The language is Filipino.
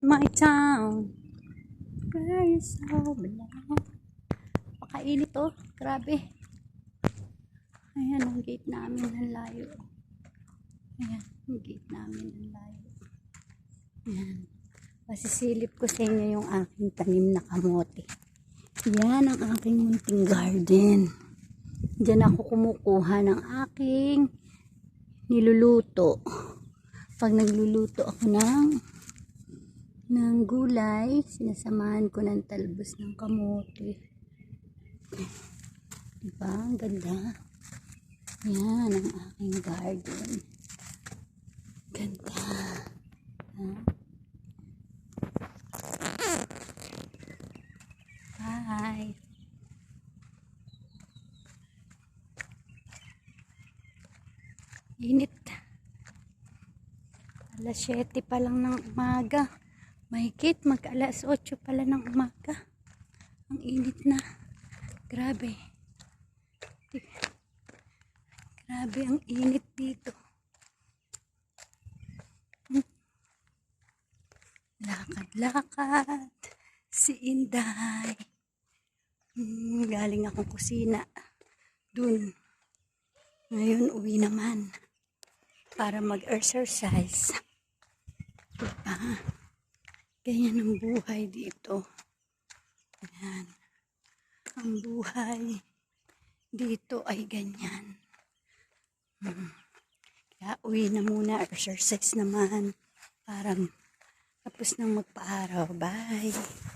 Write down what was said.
my town. Where you so belong. Pakainit oh. Grabe. Ayan ang gate namin ang layo. Ayan, ang gate namin ang layo. Ayan. Masisilip ko sa inyo yung aking tanim na kamote. Yan ang aking munting garden. Diyan ako kumukuha ng aking niluluto. Pag nagluluto ako ng ng gulay, sinasamahan ko ng talbos ng kamote. Diba? Ang ganda. Yan ang aking garden. Ganda. Bye. Init. Alas 7 pa lang ng umaga. Mahigit mag alas 8 pala ng umaga. Ang init na. Grabe. Grabe ang init dito. Lakad-lakad. Si Inday. Hmm, galing akong kusina. Dun. Ngayon, uwi naman. Para mag-exercise. Diba? Ganyan ang buhay dito. Ayan. Ang buhay dito ay ganyan. Hmm. Kaya uwi na muna. Exercise naman. Para tapos nang magpa-araw. Bye.